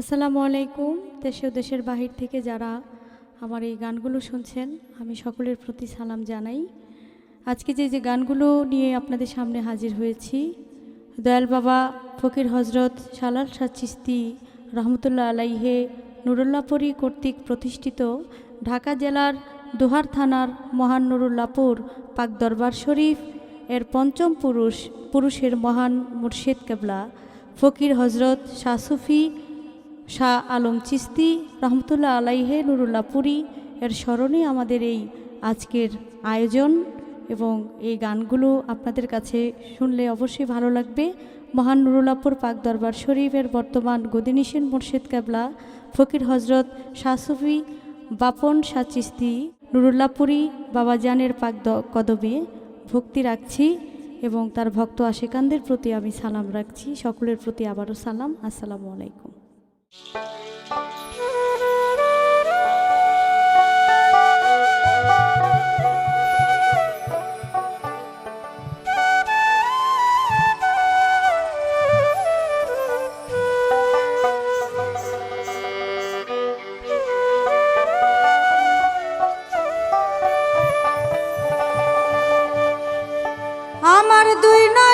আসসালামু আলাইকুম, দেশে ও দেশের বাহির থেকে যারা আমার এই গানগুলো শুনছেন, আমি সকলের প্রতি সালাম জানাই। আজকে যে যে গানগুলো নিয়ে আপনাদের সামনে হাজির হয়েছি, দয়াল বাবা ফকির হজরত সালাল শাহ চিস্তি রহমতুল্লাহ আলাইহে নুরুল্লাপুরী কর্তৃক প্রতিষ্ঠিত ঢাকা জেলার দোহার থানার মহান নুরুল্লাপুর পাক দরবার শরীফ এর পঞ্চম পুরুষ, পুরুষের মহান মুর্শিদ কেবলা ফকির হজরত শাহ সুফি শাহ আলম চিস্তি রহমতুল্লাহ আলাইহে নুরুল্লাহ পুরী এর স্মরণে আমাদের এই আজকের আয়োজন এবং এই গানগুলো আপনাদের কাছে শুনলে অবশ্যই ভালো লাগবে। মহান নুরুল্লাপুর পাক দরবার শরীফের বর্তমান গদিনিসেন মুর্শিদ কেবলা, ফকির হজরত শাহ সুফি, বাপন শাহ চিস্তি নুরুল্লাপুরী বাবাজানের পাক কদমে ভক্তি রাখছি এবং তার ভক্ত আশেকানদের প্রতি আমি সালাম রাখছি। সকলের প্রতি আবারও সালাম। আসসালামু আলাইকুম। আমার দুই নয়নে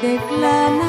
เด็กลาไหน